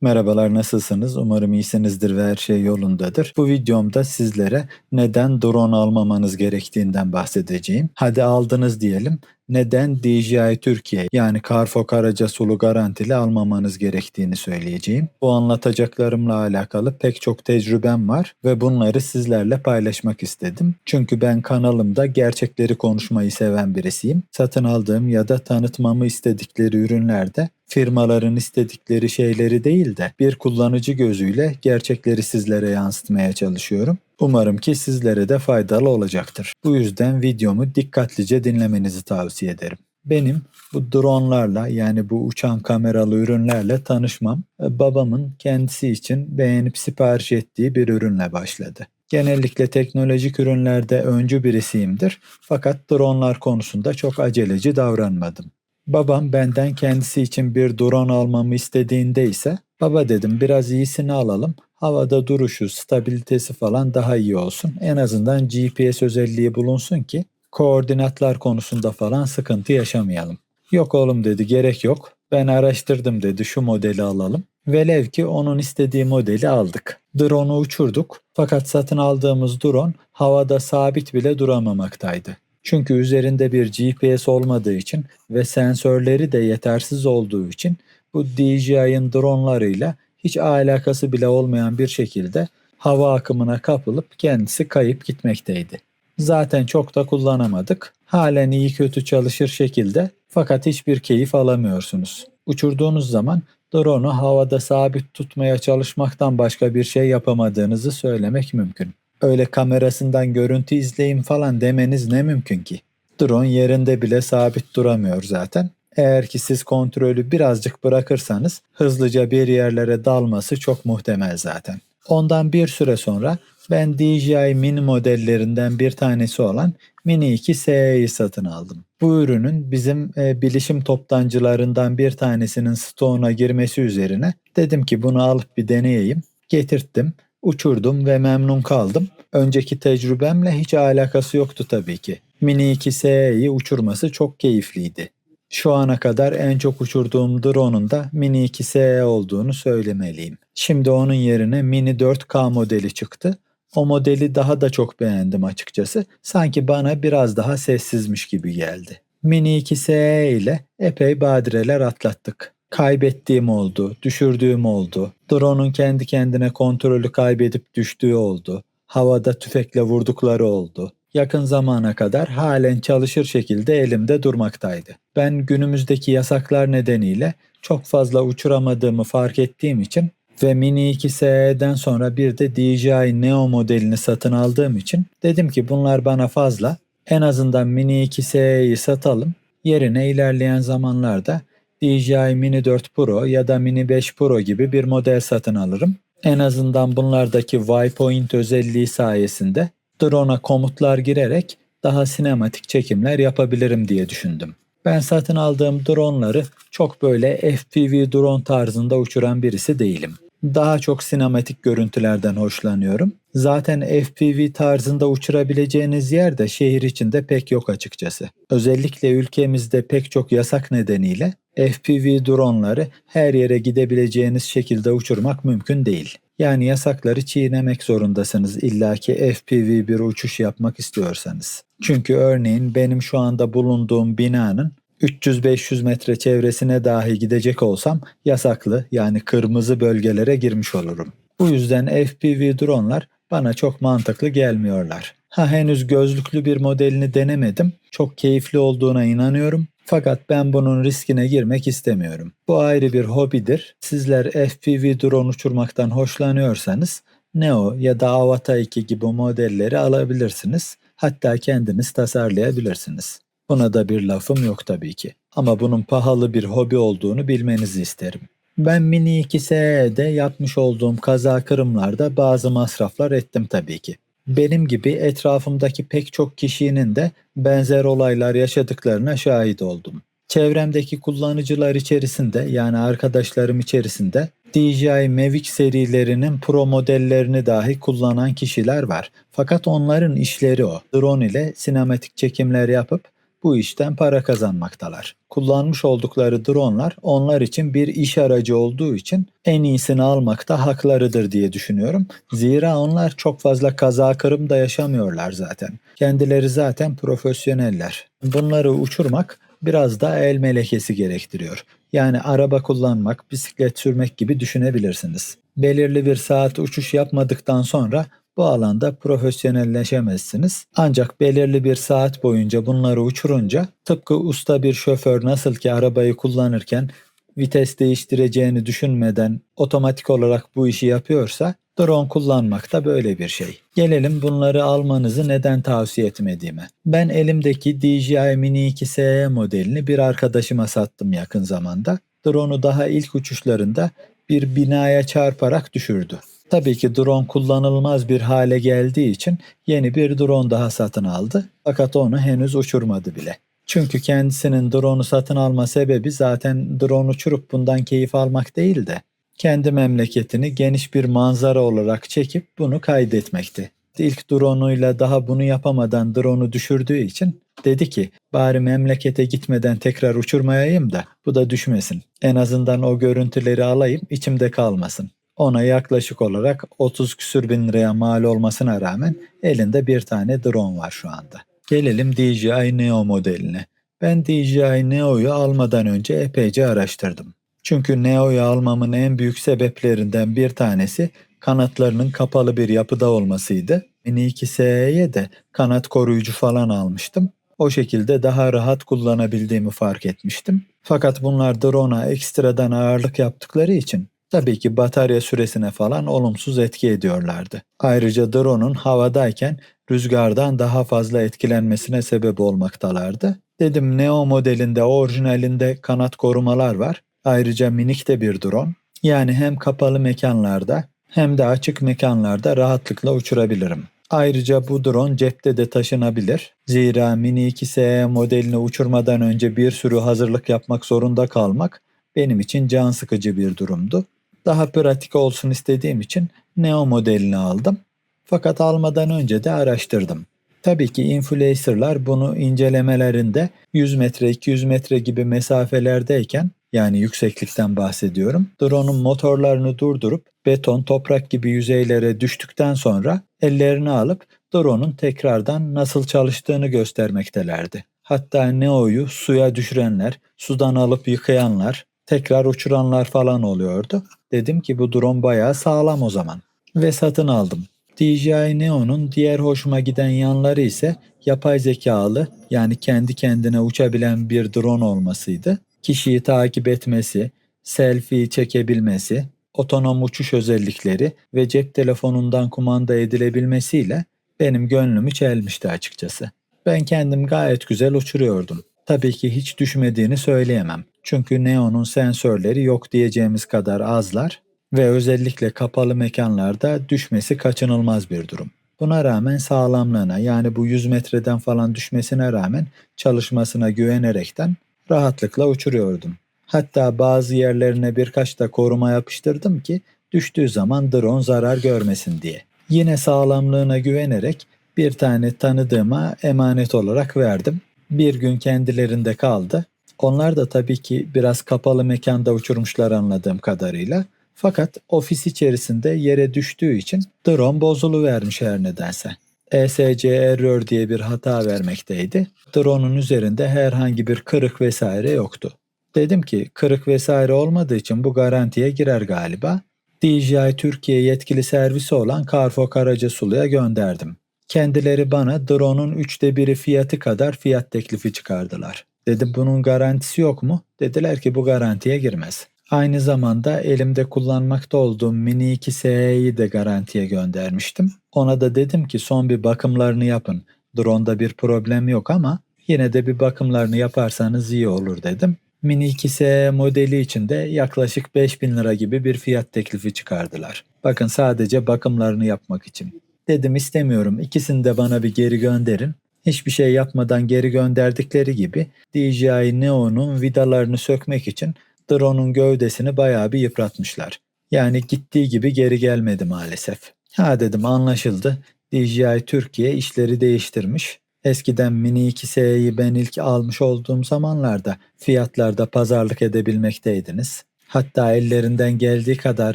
Merhabalar nasılsınız? Umarım iyisinizdir ve her şey yolundadır. Bu videomda sizlere neden drone almamanız gerektiğinden bahsedeceğim. Hadi aldınız diyelim. Neden DJI Türkiye yani Carfo Karaca Sulu garantili almamanız gerektiğini söyleyeceğim. Bu anlatacaklarımla alakalı pek çok tecrübem var ve bunları sizlerle paylaşmak istedim. Çünkü ben kanalımda gerçekleri konuşmayı seven birisiyim. Satın aldığım ya da tanıtmamı istedikleri ürünlerde firmaların istedikleri şeyleri değil de bir kullanıcı gözüyle gerçekleri sizlere yansıtmaya çalışıyorum. Umarım ki sizlere de faydalı olacaktır. Bu yüzden videomu dikkatlice dinlemenizi tavsiye ederim. Benim bu dronlarla yani bu uçan kameralı ürünlerle tanışmam e, babamın kendisi için beğenip sipariş ettiği bir ürünle başladı. Genellikle teknolojik ürünlerde öncü birisiyimdir fakat dronlar konusunda çok aceleci davranmadım. Babam benden kendisi için bir drone almamı istediğinde ise baba dedim biraz iyisini alalım. Havada duruşu, stabilitesi falan daha iyi olsun. En azından GPS özelliği bulunsun ki koordinatlar konusunda falan sıkıntı yaşamayalım. Yok oğlum dedi gerek yok. Ben araştırdım dedi şu modeli alalım. Velev ki onun istediği modeli aldık. Drone'u uçurduk fakat satın aldığımız drone havada sabit bile duramamaktaydı. Çünkü üzerinde bir GPS olmadığı için ve sensörleri de yetersiz olduğu için bu DJI'ın dronlarıyla hiç alakası bile olmayan bir şekilde hava akımına kapılıp kendisi kayıp gitmekteydi. Zaten çok da kullanamadık. Halen iyi kötü çalışır şekilde fakat hiçbir keyif alamıyorsunuz. Uçurduğunuz zaman drone'u havada sabit tutmaya çalışmaktan başka bir şey yapamadığınızı söylemek mümkün öyle kamerasından görüntü izleyin falan demeniz ne mümkün ki? Drone yerinde bile sabit duramıyor zaten. Eğer ki siz kontrolü birazcık bırakırsanız hızlıca bir yerlere dalması çok muhtemel zaten. Ondan bir süre sonra ben DJI Mini modellerinden bir tanesi olan Mini 2 SE'yi satın aldım. Bu ürünün bizim e, bilişim toptancılarından bir tanesinin stoğuna girmesi üzerine dedim ki bunu alıp bir deneyeyim. Getirttim uçurdum ve memnun kaldım. Önceki tecrübemle hiç alakası yoktu tabii ki. Mini 2SE'yi uçurması çok keyifliydi. Şu ana kadar en çok uçurduğum drone'un da Mini 2SE olduğunu söylemeliyim. Şimdi onun yerine Mini 4K modeli çıktı. O modeli daha da çok beğendim açıkçası. Sanki bana biraz daha sessizmiş gibi geldi. Mini 2SE ile epey badireler atlattık. Kaybettiğim oldu, düşürdüğüm oldu. Drone'un kendi kendine kontrolü kaybedip düştüğü oldu. Havada tüfekle vurdukları oldu. Yakın zamana kadar halen çalışır şekilde elimde durmaktaydı. Ben günümüzdeki yasaklar nedeniyle çok fazla uçuramadığımı fark ettiğim için ve Mini 2 SE'den sonra bir de DJI Neo modelini satın aldığım için dedim ki bunlar bana fazla. En azından Mini 2 SE'yi satalım. Yerine ilerleyen zamanlarda DJI Mini 4 Pro ya da Mini 5 Pro gibi bir model satın alırım. En azından bunlardaki Y-Point özelliği sayesinde drone'a komutlar girerek daha sinematik çekimler yapabilirim diye düşündüm. Ben satın aldığım droneları çok böyle FPV drone tarzında uçuran birisi değilim. Daha çok sinematik görüntülerden hoşlanıyorum. Zaten FPV tarzında uçurabileceğiniz yer de şehir içinde pek yok açıkçası. Özellikle ülkemizde pek çok yasak nedeniyle FPV dronları her yere gidebileceğiniz şekilde uçurmak mümkün değil. Yani yasakları çiğnemek zorundasınız illaki FPV bir uçuş yapmak istiyorsanız. Çünkü örneğin benim şu anda bulunduğum binanın 300-500 metre çevresine dahi gidecek olsam yasaklı yani kırmızı bölgelere girmiş olurum. Bu yüzden FPV dronlar bana çok mantıklı gelmiyorlar. Ha henüz gözlüklü bir modelini denemedim. Çok keyifli olduğuna inanıyorum. Fakat ben bunun riskine girmek istemiyorum. Bu ayrı bir hobidir. Sizler FPV drone uçurmaktan hoşlanıyorsanız Neo ya da Avata 2 gibi modelleri alabilirsiniz. Hatta kendiniz tasarlayabilirsiniz. Buna da bir lafım yok tabii ki. Ama bunun pahalı bir hobi olduğunu bilmenizi isterim. Ben Mini 2SE'de yapmış olduğum kaza kırımlarda bazı masraflar ettim tabii ki. Benim gibi etrafımdaki pek çok kişinin de benzer olaylar yaşadıklarına şahit oldum. Çevremdeki kullanıcılar içerisinde yani arkadaşlarım içerisinde DJI Mavic serilerinin pro modellerini dahi kullanan kişiler var. Fakat onların işleri o. Drone ile sinematik çekimler yapıp bu işten para kazanmaktalar. Kullanmış oldukları dronlar onlar için bir iş aracı olduğu için en iyisini almakta haklarıdır diye düşünüyorum. Zira onlar çok fazla kaza kırım da yaşamıyorlar zaten. Kendileri zaten profesyoneller. Bunları uçurmak biraz da el melekesi gerektiriyor. Yani araba kullanmak, bisiklet sürmek gibi düşünebilirsiniz. Belirli bir saat uçuş yapmadıktan sonra bu alanda profesyonelleşemezsiniz. Ancak belirli bir saat boyunca bunları uçurunca tıpkı usta bir şoför nasıl ki arabayı kullanırken vites değiştireceğini düşünmeden otomatik olarak bu işi yapıyorsa drone kullanmak da böyle bir şey. Gelelim bunları almanızı neden tavsiye etmediğime. Ben elimdeki DJI Mini 2 SE modelini bir arkadaşıma sattım yakın zamanda. Drone'u daha ilk uçuşlarında bir binaya çarparak düşürdü. Tabii ki drone kullanılmaz bir hale geldiği için yeni bir drone daha satın aldı. Fakat onu henüz uçurmadı bile. Çünkü kendisinin drone'u satın alma sebebi zaten drone uçurup bundan keyif almak değil de kendi memleketini geniş bir manzara olarak çekip bunu kaydetmekti. İlk drone'uyla daha bunu yapamadan drone'u düşürdüğü için dedi ki bari memlekete gitmeden tekrar uçurmayayım da bu da düşmesin. En azından o görüntüleri alayım içimde kalmasın. Ona yaklaşık olarak 30 küsür bin liraya mal olmasına rağmen elinde bir tane drone var şu anda. Gelelim DJI Neo modeline. Ben DJI Neo'yu almadan önce epeyce araştırdım. Çünkü Neo'yu almamın en büyük sebeplerinden bir tanesi kanatlarının kapalı bir yapıda olmasıydı. Mini 2SE'ye de kanat koruyucu falan almıştım. O şekilde daha rahat kullanabildiğimi fark etmiştim. Fakat bunlar drone'a ekstradan ağırlık yaptıkları için tabii ki batarya süresine falan olumsuz etki ediyorlardı. Ayrıca drone'un havadayken rüzgardan daha fazla etkilenmesine sebep olmaktalardı. Dedim Neo modelinde orijinalinde kanat korumalar var. Ayrıca minik de bir drone. Yani hem kapalı mekanlarda hem de açık mekanlarda rahatlıkla uçurabilirim. Ayrıca bu drone cepte de taşınabilir. Zira Mini 2 SE modelini uçurmadan önce bir sürü hazırlık yapmak zorunda kalmak benim için can sıkıcı bir durumdu. Daha pratik olsun istediğim için Neo modelini aldım. Fakat almadan önce de araştırdım. Tabii ki influencerlar bunu incelemelerinde 100 metre 200 metre gibi mesafelerdeyken yani yükseklikten bahsediyorum. Drone'un motorlarını durdurup beton, toprak gibi yüzeylere düştükten sonra ellerini alıp drone'un tekrardan nasıl çalıştığını göstermektelerdi. Hatta Neo'yu suya düşürenler, sudan alıp yıkayanlar, tekrar uçuranlar falan oluyordu. Dedim ki bu drone bayağı sağlam o zaman. Ve satın aldım. DJI Neo'nun diğer hoşuma giden yanları ise yapay zekalı yani kendi kendine uçabilen bir drone olmasıydı. Kişiyi takip etmesi, selfie çekebilmesi, otonom uçuş özellikleri ve cep telefonundan kumanda edilebilmesiyle benim gönlümü çelmişti açıkçası. Ben kendim gayet güzel uçuruyordum. Tabii ki hiç düşmediğini söyleyemem. Çünkü Neo'nun sensörleri yok diyeceğimiz kadar azlar ve özellikle kapalı mekanlarda düşmesi kaçınılmaz bir durum. Buna rağmen sağlamlığına yani bu 100 metreden falan düşmesine rağmen çalışmasına güvenerekten rahatlıkla uçuruyordum. Hatta bazı yerlerine birkaç da koruma yapıştırdım ki düştüğü zaman drone zarar görmesin diye. Yine sağlamlığına güvenerek bir tane tanıdığıma emanet olarak verdim. Bir gün kendilerinde kaldı. Onlar da tabii ki biraz kapalı mekanda uçurmuşlar anladığım kadarıyla. Fakat ofis içerisinde yere düştüğü için drone bozuluvermiş her nedense. ESC error diye bir hata vermekteydi. Drone'un üzerinde herhangi bir kırık vesaire yoktu. Dedim ki kırık vesaire olmadığı için bu garantiye girer galiba. DJI Türkiye yetkili servisi olan Carfo Karacasulu'ya gönderdim. Kendileri bana drone'un üçte biri fiyatı kadar fiyat teklifi çıkardılar. Dedim bunun garantisi yok mu? Dediler ki bu garantiye girmez. Aynı zamanda elimde kullanmakta olduğum Mini 2 SE'yi de garantiye göndermiştim. Ona da dedim ki son bir bakımlarını yapın. Drone'da bir problem yok ama yine de bir bakımlarını yaparsanız iyi olur dedim. Mini 2 SE modeli için de yaklaşık 5000 lira gibi bir fiyat teklifi çıkardılar. Bakın sadece bakımlarını yapmak için. Dedim istemiyorum ikisini de bana bir geri gönderin. Hiçbir şey yapmadan geri gönderdikleri gibi DJI Neo'nun vidalarını sökmek için drone'un gövdesini bayağı bir yıpratmışlar. Yani gittiği gibi geri gelmedi maalesef. Ha dedim anlaşıldı. DJI Türkiye işleri değiştirmiş. Eskiden Mini 2S'yi ben ilk almış olduğum zamanlarda fiyatlarda pazarlık edebilmekteydiniz. Hatta ellerinden geldiği kadar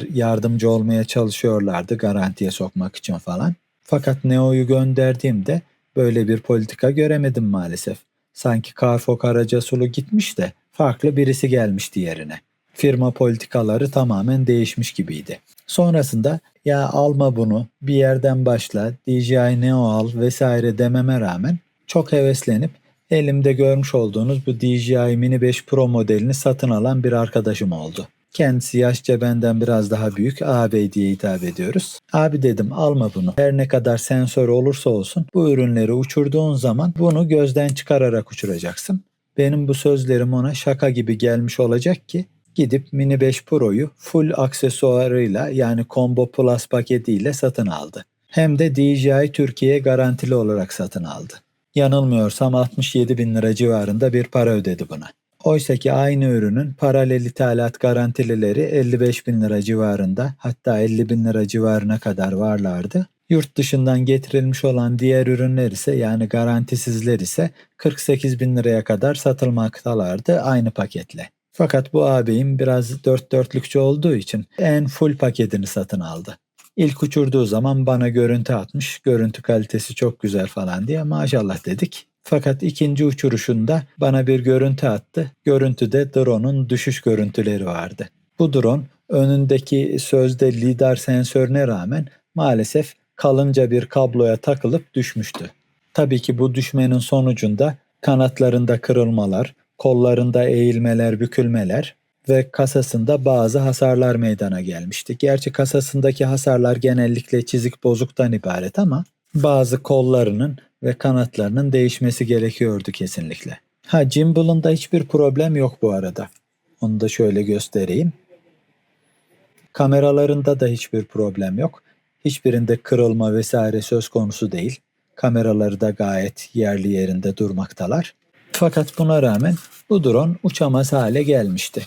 yardımcı olmaya çalışıyorlardı garantiye sokmak için falan. Fakat Neo'yu gönderdiğimde böyle bir politika göremedim maalesef. Sanki Carfo Karacasulu gitmiş de farklı birisi gelmişti yerine. Firma politikaları tamamen değişmiş gibiydi. Sonrasında ya alma bunu bir yerden başla DJI Neo al vesaire dememe rağmen çok heveslenip elimde görmüş olduğunuz bu DJI Mini 5 Pro modelini satın alan bir arkadaşım oldu. Kendisi yaşça benden biraz daha büyük ağabey diye hitap ediyoruz. Abi dedim alma bunu. Her ne kadar sensör olursa olsun bu ürünleri uçurduğun zaman bunu gözden çıkararak uçuracaksın. Benim bu sözlerim ona şaka gibi gelmiş olacak ki gidip Mini 5 Pro'yu full aksesuarıyla yani Combo Plus paketiyle satın aldı. Hem de DJI Türkiye garantili olarak satın aldı. Yanılmıyorsam 67 bin lira civarında bir para ödedi buna. Oysa ki aynı ürünün paralel ithalat garantilileri 55 bin lira civarında hatta 50 bin lira civarına kadar varlardı. Yurt dışından getirilmiş olan diğer ürünler ise yani garantisizler ise 48 bin liraya kadar satılmaktalardı aynı paketle. Fakat bu ağabeyim biraz dört dörtlükçü olduğu için en full paketini satın aldı. İlk uçurduğu zaman bana görüntü atmış. Görüntü kalitesi çok güzel falan diye maşallah dedik. Fakat ikinci uçuruşunda bana bir görüntü attı. Görüntüde drone'un düşüş görüntüleri vardı. Bu drone önündeki sözde lidar sensörüne rağmen maalesef kalınca bir kabloya takılıp düşmüştü. Tabii ki bu düşmenin sonucunda kanatlarında kırılmalar, kollarında eğilmeler, bükülmeler ve kasasında bazı hasarlar meydana gelmişti. Gerçi kasasındaki hasarlar genellikle çizik bozuktan ibaret ama bazı kollarının ve kanatlarının değişmesi gerekiyordu kesinlikle. Ha gimbal'ın da hiçbir problem yok bu arada. Onu da şöyle göstereyim. Kameralarında da hiçbir problem yok. Hiçbirinde kırılma vesaire söz konusu değil. Kameraları da gayet yerli yerinde durmaktalar. Fakat buna rağmen bu drone uçamaz hale gelmişti.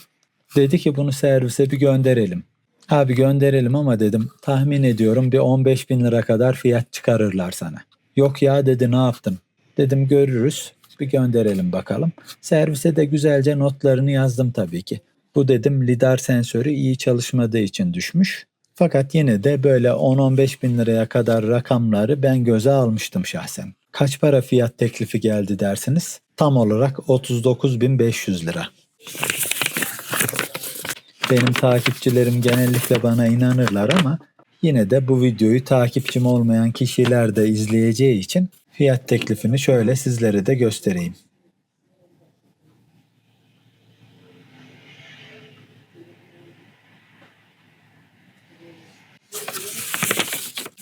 Dedi ki bunu servise bir gönderelim. Abi gönderelim ama dedim tahmin ediyorum bir 15 bin lira kadar fiyat çıkarırlar sana. Yok ya dedi ne yaptın? Dedim görürüz bir gönderelim bakalım. Servise de güzelce notlarını yazdım tabii ki. Bu dedim lidar sensörü iyi çalışmadığı için düşmüş. Fakat yine de böyle 10-15 bin liraya kadar rakamları ben göze almıştım şahsen. Kaç para fiyat teklifi geldi dersiniz? Tam olarak 39.500 lira. Benim takipçilerim genellikle bana inanırlar ama yine de bu videoyu takipçim olmayan kişiler de izleyeceği için fiyat teklifini şöyle sizlere de göstereyim.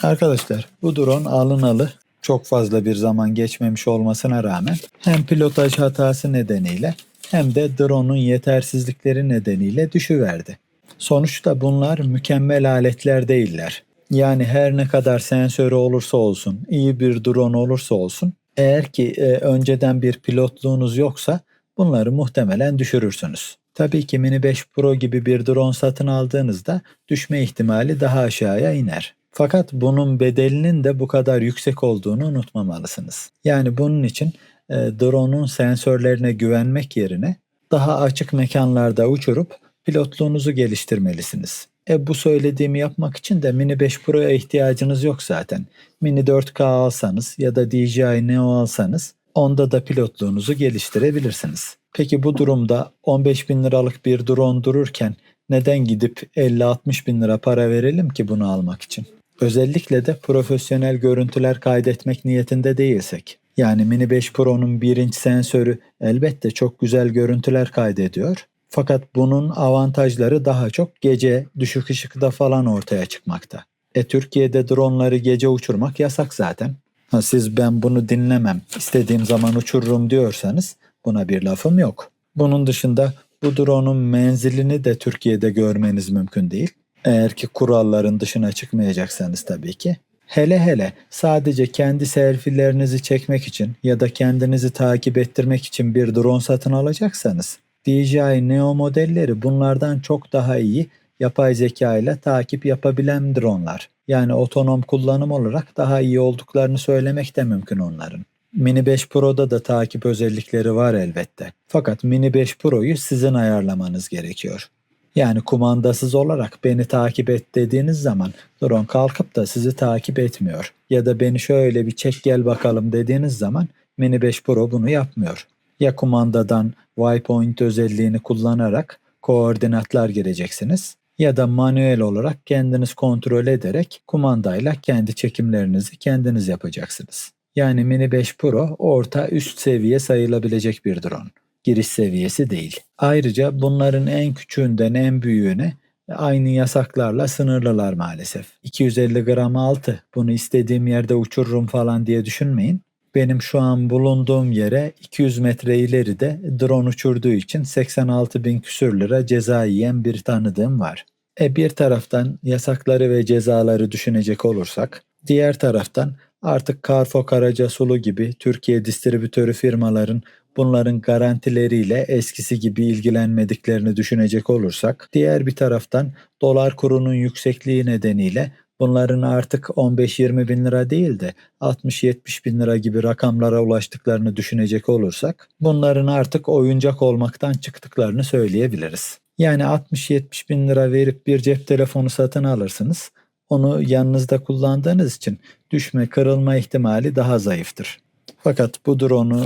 Arkadaşlar bu drone alınalı çok fazla bir zaman geçmemiş olmasına rağmen hem pilotaj hatası nedeniyle hem de drone'un yetersizlikleri nedeniyle düşüverdi. Sonuçta bunlar mükemmel aletler değiller. Yani her ne kadar sensörü olursa olsun, iyi bir drone olursa olsun, eğer ki e, önceden bir pilotluğunuz yoksa bunları muhtemelen düşürürsünüz. Tabii ki Mini 5 Pro gibi bir drone satın aldığınızda düşme ihtimali daha aşağıya iner. Fakat bunun bedelinin de bu kadar yüksek olduğunu unutmamalısınız. Yani bunun için e, drone'un sensörlerine güvenmek yerine daha açık mekanlarda uçurup pilotluğunuzu geliştirmelisiniz. E bu söylediğimi yapmak için de Mini 5 Pro'ya ihtiyacınız yok zaten. Mini 4K alsanız ya da DJI Neo alsanız onda da pilotluğunuzu geliştirebilirsiniz. Peki bu durumda 15 bin liralık bir drone dururken neden gidip 50-60 bin lira para verelim ki bunu almak için? Özellikle de profesyonel görüntüler kaydetmek niyetinde değilsek. Yani Mini 5 Pro'nun birinci sensörü elbette çok güzel görüntüler kaydediyor. Fakat bunun avantajları daha çok gece düşük ışıkta falan ortaya çıkmakta. E Türkiye'de dronları gece uçurmak yasak zaten. Ha, siz ben bunu dinlemem, istediğim zaman uçururum diyorsanız buna bir lafım yok. Bunun dışında bu drone'un menzilini de Türkiye'de görmeniz mümkün değil. Eğer ki kuralların dışına çıkmayacaksanız tabii ki. Hele hele sadece kendi selfie'lerinizi çekmek için ya da kendinizi takip ettirmek için bir drone satın alacaksanız DJI Neo modelleri bunlardan çok daha iyi yapay zeka ile takip yapabilen dronlar. Yani otonom kullanım olarak daha iyi olduklarını söylemek de mümkün onların. Mini 5 Pro'da da takip özellikleri var elbette. Fakat Mini 5 Pro'yu sizin ayarlamanız gerekiyor. Yani kumandasız olarak beni takip et dediğiniz zaman drone kalkıp da sizi takip etmiyor. Ya da beni şöyle bir çek gel bakalım dediğiniz zaman Mini 5 Pro bunu yapmıyor. Ya kumandadan Waypoint özelliğini kullanarak koordinatlar gireceksiniz ya da manuel olarak kendiniz kontrol ederek kumandayla kendi çekimlerinizi kendiniz yapacaksınız. Yani Mini 5 Pro orta üst seviye sayılabilecek bir drone. Giriş seviyesi değil. Ayrıca bunların en küçüğünden en büyüğüne aynı yasaklarla sınırlılar maalesef. 250 gram altı bunu istediğim yerde uçururum falan diye düşünmeyin. Benim şu an bulunduğum yere 200 metre ileride drone uçurduğu için 86 bin küsür lira ceza yiyen bir tanıdığım var. E bir taraftan yasakları ve cezaları düşünecek olursak, diğer taraftan artık Carfo Karacasulu gibi Türkiye distribütörü firmaların bunların garantileriyle eskisi gibi ilgilenmediklerini düşünecek olursak, diğer bir taraftan dolar kurunun yüksekliği nedeniyle bunların artık 15-20 bin lira değil de 60-70 bin lira gibi rakamlara ulaştıklarını düşünecek olursak, bunların artık oyuncak olmaktan çıktıklarını söyleyebiliriz. Yani 60-70 bin lira verip bir cep telefonu satın alırsınız. Onu yanınızda kullandığınız için düşme kırılma ihtimali daha zayıftır. Fakat bu drone'u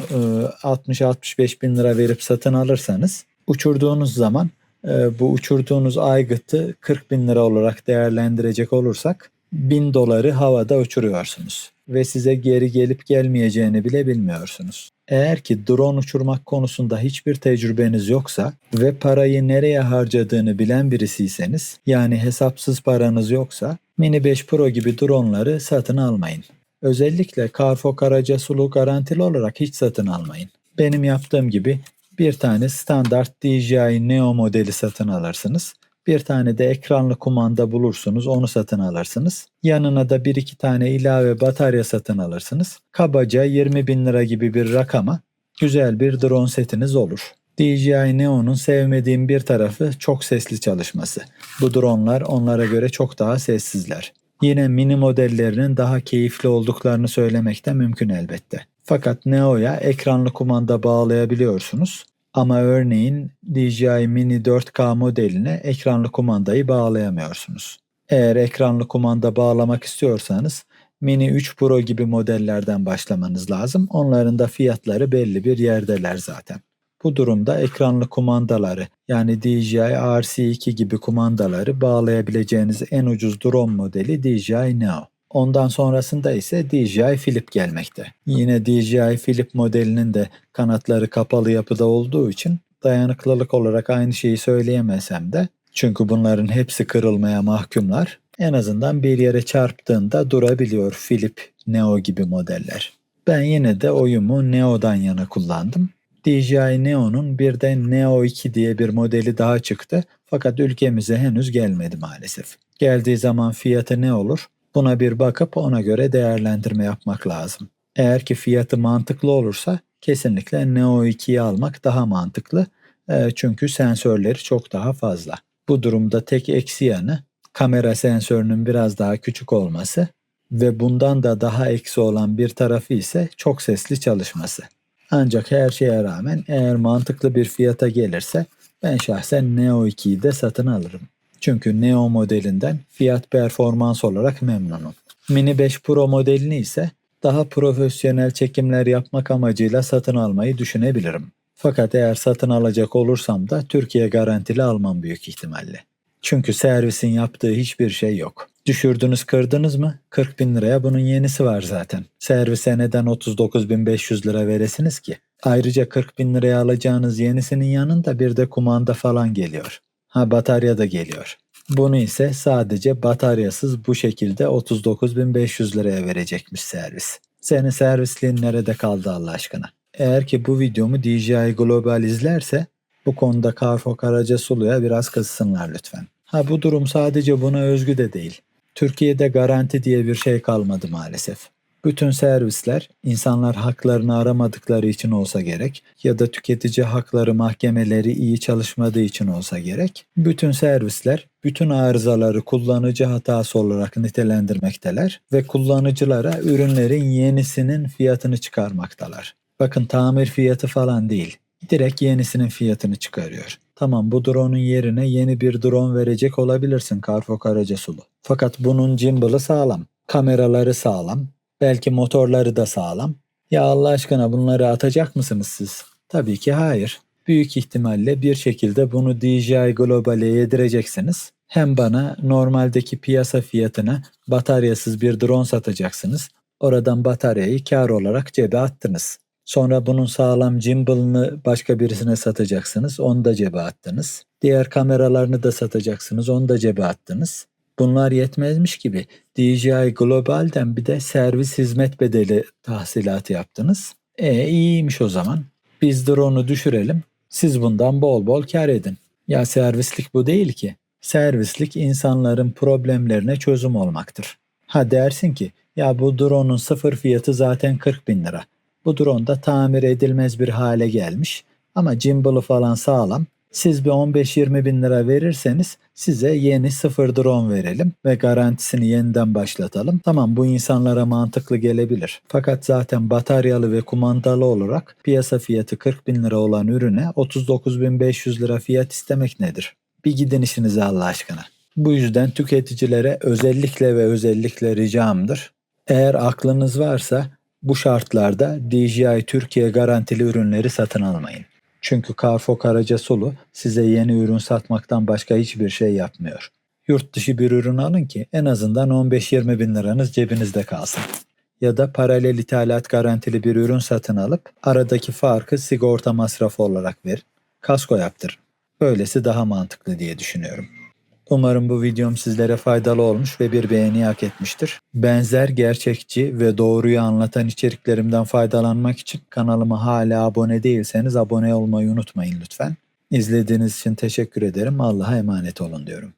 60-65 bin lira verip satın alırsanız uçurduğunuz zaman bu uçurduğunuz aygıtı 40 bin lira olarak değerlendirecek olursak 1000 doları havada uçuruyorsunuz ve size geri gelip gelmeyeceğini bile bilmiyorsunuz. Eğer ki drone uçurmak konusunda hiçbir tecrübeniz yoksa ve parayı nereye harcadığını bilen birisiyseniz yani hesapsız paranız yoksa Mini 5 Pro gibi droneları satın almayın. Özellikle Carfo Karaca Sulu garantili olarak hiç satın almayın. Benim yaptığım gibi bir tane standart DJI Neo modeli satın alırsınız. Bir tane de ekranlı kumanda bulursunuz onu satın alırsınız. Yanına da bir iki tane ilave batarya satın alırsınız. Kabaca 20 bin lira gibi bir rakama güzel bir drone setiniz olur. DJI Neo'nun sevmediğim bir tarafı çok sesli çalışması. Bu dronelar onlara göre çok daha sessizler. Yine mini modellerinin daha keyifli olduklarını söylemek de mümkün elbette. Fakat Neo'ya ekranlı kumanda bağlayabiliyorsunuz. Ama örneğin DJI Mini 4K modeline ekranlı kumandayı bağlayamıyorsunuz. Eğer ekranlı kumanda bağlamak istiyorsanız Mini 3 Pro gibi modellerden başlamanız lazım. Onların da fiyatları belli bir yerdeler zaten. Bu durumda ekranlı kumandaları yani DJI RC2 gibi kumandaları bağlayabileceğiniz en ucuz drone modeli DJI Neo. Ondan sonrasında ise DJI Flip gelmekte. Yine DJI Flip modelinin de kanatları kapalı yapıda olduğu için dayanıklılık olarak aynı şeyi söyleyemesem de çünkü bunların hepsi kırılmaya mahkumlar. En azından bir yere çarptığında durabiliyor Flip Neo gibi modeller. Ben yine de oyumu Neo'dan yana kullandım. DJI Neo'nun bir de Neo 2 diye bir modeli daha çıktı fakat ülkemize henüz gelmedi maalesef. Geldiği zaman fiyatı ne olur? Buna bir bakıp ona göre değerlendirme yapmak lazım. Eğer ki fiyatı mantıklı olursa kesinlikle Neo 2'yi almak daha mantıklı. E, çünkü sensörleri çok daha fazla. Bu durumda tek eksi yanı kamera sensörünün biraz daha küçük olması ve bundan da daha eksi olan bir tarafı ise çok sesli çalışması. Ancak her şeye rağmen eğer mantıklı bir fiyata gelirse ben şahsen Neo 2'yi de satın alırım. Çünkü Neo modelinden fiyat performans olarak memnunum. Mini 5 Pro modelini ise daha profesyonel çekimler yapmak amacıyla satın almayı düşünebilirim. Fakat eğer satın alacak olursam da Türkiye garantili almam büyük ihtimalle. Çünkü servisin yaptığı hiçbir şey yok. Düşürdünüz kırdınız mı 40 bin liraya bunun yenisi var zaten. Servise neden 39.500 lira veresiniz ki? Ayrıca 40 bin liraya alacağınız yenisinin yanında bir de kumanda falan geliyor. Ha batarya da geliyor. Bunu ise sadece bataryasız bu şekilde 39.500 liraya verecekmiş servis. Senin servisliğin nerede kaldı Allah aşkına? Eğer ki bu videomu DJI Global izlerse bu konuda Carfo Karacasulu'ya biraz kızsınlar lütfen. Ha bu durum sadece buna özgü de değil. Türkiye'de garanti diye bir şey kalmadı maalesef. Bütün servisler insanlar haklarını aramadıkları için olsa gerek ya da tüketici hakları mahkemeleri iyi çalışmadığı için olsa gerek. Bütün servisler bütün arızaları kullanıcı hatası olarak nitelendirmekteler ve kullanıcılara ürünlerin yenisinin fiyatını çıkarmaktalar. Bakın tamir fiyatı falan değil. Direkt yenisinin fiyatını çıkarıyor. Tamam bu drone'un yerine yeni bir drone verecek olabilirsin Carfo Karacasulu. Fakat bunun gimbal'ı sağlam. Kameraları sağlam. Belki motorları da sağlam. Ya Allah aşkına bunları atacak mısınız siz? Tabii ki hayır. Büyük ihtimalle bir şekilde bunu DJI Global'e yedireceksiniz. Hem bana normaldeki piyasa fiyatına bataryasız bir drone satacaksınız. Oradan bataryayı kar olarak cebe attınız. Sonra bunun sağlam gimbal'ını başka birisine satacaksınız. Onu da cebe attınız. Diğer kameralarını da satacaksınız. Onu da cebe attınız. Bunlar yetmezmiş gibi DJI Global'den bir de servis hizmet bedeli tahsilatı yaptınız. E iyiymiş o zaman. Biz drone'u düşürelim. Siz bundan bol bol kar edin. Ya servislik bu değil ki. Servislik insanların problemlerine çözüm olmaktır. Ha dersin ki ya bu drone'un sıfır fiyatı zaten 40 bin lira. Bu drone da tamir edilmez bir hale gelmiş ama gimbal'ı falan sağlam. Siz bir 15-20 bin lira verirseniz size yeni sıfır drone verelim ve garantisini yeniden başlatalım. Tamam bu insanlara mantıklı gelebilir. Fakat zaten bataryalı ve kumandalı olarak piyasa fiyatı 40 bin lira olan ürüne 39.500 lira fiyat istemek nedir? Bir gidin işinize Allah aşkına. Bu yüzden tüketicilere özellikle ve özellikle ricamdır. Eğer aklınız varsa bu şartlarda DJI Türkiye garantili ürünleri satın almayın. Çünkü Carfo Karacasolu size yeni ürün satmaktan başka hiçbir şey yapmıyor. Yurt dışı bir ürün alın ki en azından 15-20 bin liranız cebinizde kalsın. Ya da paralel ithalat garantili bir ürün satın alıp aradaki farkı sigorta masrafı olarak verin. Kasko yaptırın. Böylesi daha mantıklı diye düşünüyorum. Umarım bu videom sizlere faydalı olmuş ve bir beğeni hak etmiştir. Benzer gerçekçi ve doğruyu anlatan içeriklerimden faydalanmak için kanalıma hala abone değilseniz abone olmayı unutmayın lütfen. İzlediğiniz için teşekkür ederim. Allah'a emanet olun diyorum.